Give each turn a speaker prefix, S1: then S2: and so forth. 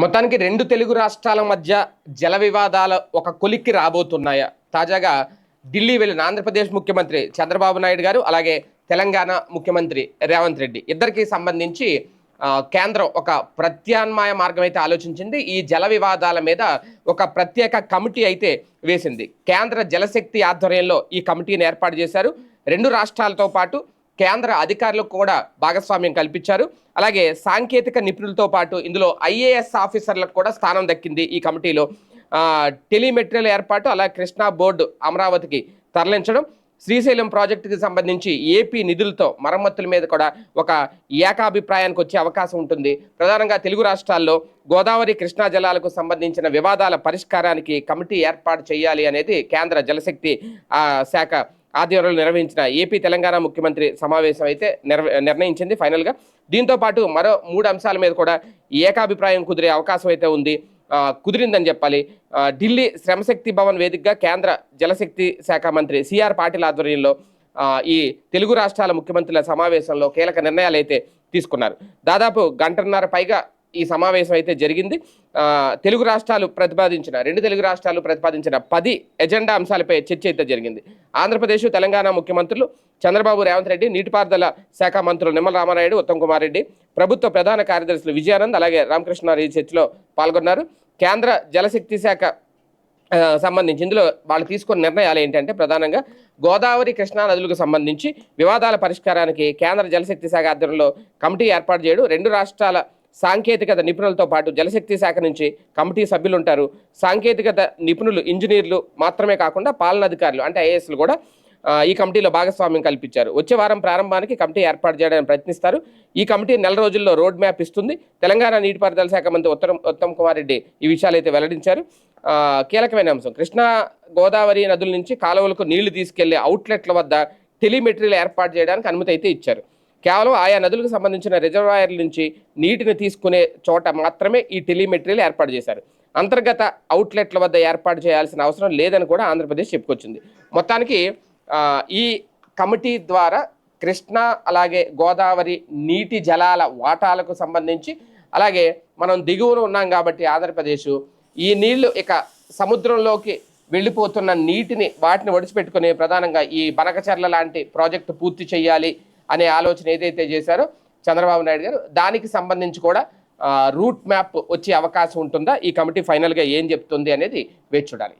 S1: మొత్తానికి రెండు తెలుగు రాష్ట్రాల మధ్య జల వివాదాలు ఒక కొలిక్కి రాబోతున్నాయా. తాజాగా ఢిల్లీ వెళ్ళిన ఆంధ్రప్రదేశ్ ముఖ్యమంత్రి చంద్రబాబు నాయుడు గారు అలాగే తెలంగాణ ముఖ్యమంత్రి రేవంత్ రెడ్డి. ఇద్దరికి సంబంధించి కేంద్రం ఒక ప్రత్యామ్నాయ మార్గం అయితే ఆలోచించింది. ఈ జల వివాదాల మీద ఒక ప్రత్యేక కమిటీ అయితే వేసింది. కేంద్ర జలశక్తి ఆధ్వర్యంలో ఈ కమిటీని ఏర్పాటు చేశారు. రెండు రాష్ట్రాలతో పాటు కేంద్ర అధికారులకు కూడా భాగస్వామ్యం కల్పించారు. అలాగే సాంకేతిక నిపుణులతో పాటు ఇందులో ఐఏఎస్ ఆఫీసర్లకు కూడా స్థానం దక్కింది ఈ కమిటీలో. టెలిమెటీరియల్ ఏర్పాటు అలాగే కృష్ణా బోర్డు అమరావతికి తరలించడం. శ్రీశైలం ప్రాజెక్టుకి సంబంధించి ఏపీ నిధులతో మరమ్మతుల మీద కూడా ఒక ఏకాభిప్రాయానికి వచ్చే అవకాశం ఉంటుంది. ప్రధానంగా తెలుగు రాష్ట్రాల్లో గోదావరి కృష్ణా జలాలకు సంబంధించిన వివాదాల పరిష్కారానికి కమిటీ ఏర్పాటు చేయాలి అనేది కేంద్ర జలశక్తి శాఖ ఆధ్వర్యంలో నిర్వహించిన ఏపీ తెలంగాణ ముఖ్యమంత్రి సమావేశం అయితే నిర్ణయించింది ఫైనల్గా. దీంతో పాటు మరో మూడు అంశాల మీద కూడా ఏకాభిప్రాయం కుదిరే అవకాశం అయితే ఉంది. కుదిరిందని చెప్పాలి. ఢిల్లీ శ్రమశక్తి భవన్ వేదికగా కేంద్ర జలశక్తి శాఖ మంత్రి సిఆర్ పాటిల్ ఆధ్వర్యంలో ఈ తెలుగు రాష్ట్రాల ముఖ్యమంత్రుల సమావేశంలో కీలక నిర్ణయాలు అయితే తీసుకున్నారు. దాదాపు గంటన్నర పైగా ఈ సమావేశం అయితే జరిగింది. తెలుగు రాష్ట్రాలు ప్రతిపాదించిన రెండు తెలుగు రాష్ట్రాలు ప్రతిపాదించిన పది ఎజెండా అంశాలపై చర్చ అయితే జరిగింది. ఆంధ్రప్రదేశ్ తెలంగాణ ముఖ్యమంత్రులు చంద్రబాబు రేవంత్ రెడ్డి నీటిపారుదల శాఖ మంత్రులు నిమ్మల రామానాయుడు ఉత్తమ్ కుమార్ రెడ్డి ప్రభుత్వ ప్రధాన కార్యదర్శులు విజయానంద్ అలాగే రామకృష్ణారెడ్డి ఈ చర్చలో పాల్గొన్నారు. కేంద్ర జలశక్తి శాఖ సంబంధించి ఇందులో వాళ్ళు తీసుకున్న నిర్ణయాలు ఏంటంటే ప్రధానంగా గోదావరి కృష్ణా నదులకు సంబంధించి వివాదాల పరిష్కారానికి కేంద్ర జలశక్తి శాఖ ఆధ్వర్యంలో కమిటీ ఏర్పాటు చేయడం. రెండు రాష్ట్రాల సాంకేతికత నిపుణులతో పాటు జలశక్తి శాఖ నుంచి కమిటీ సభ్యులు ఉంటారు సాంకేతికత నిపుణులు ఇంజనీర్లు మాత్రమే కాకుండా పాలనాధికారులు అంటే ఐఏఎస్లు కూడా ఈ కమిటీలో భాగస్వామ్యం కల్పించారు. వచ్చే వారం ప్రారంభానికి కమిటీ ఏర్పాటు చేయడానికి ప్రయత్నిస్తారు. ఈ కమిటీ నెల రోజుల్లో రోడ్ మ్యాప్ ఇస్తుంది. తెలంగాణ నీటిపారుదల శాఖ మంత్రి ఉత్తరం ఉత్తమ్ కుమార్ రెడ్డి ఈ విషయాలు అయితే వెల్లడించారు కీలకమైన అంశం కృష్ణా గోదావరి నదుల నుంచి కాలువలకు నీళ్ళు తీసుకెళ్ళే అవుట్లెట్ల వద్ద టెలిమెటీరియల్ ఏర్పాటు చేయడానికి అనుమతి అయితే ఇచ్చారు. కేవలం ఆయా నదులకు సంబంధించిన రిజర్వాయర్ల నుంచి నీటిని తీసుకునే చోట మాత్రమే ఈ టెలిమెటీరియల్ ఏర్పాటు చేశారు. అంతర్గత అవుట్లెట్ల వద్ద ఏర్పాటు చేయాల్సిన అవసరం లేదని కూడా ఆంధ్రప్రదేశ్ చెప్పుకొచ్చింది. మొత్తానికి ఈ కమిటీ ద్వారా కృష్ణా అలాగే గోదావరి నీటి జలాల వాటాలకు సంబంధించి అలాగే మనం దిగువన ఉన్నాం కాబట్టి ఆంధ్రప్రదేశ్ ఈ నీళ్ళు ఇక సముద్రంలోకి వెళ్ళిపోతున్న నీటిని వాటిని ఒడిచిపెట్టుకుని ప్రధానంగా ఈ బనకచర్ల లాంటి ప్రాజెక్టు పూర్తి చేయాలి. అనే ఆలోచన ఏదైతే చేశారో చంద్రబాబు నాయుడు గారు దానికి సంబంధించి కూడా రూట్ మ్యాప్ వచ్చే అవకాశం ఉంటుందా? ఈ కమిటీ ఫైనల్గా ఏం చెప్తుంది అనేది వేచి చూడాలి.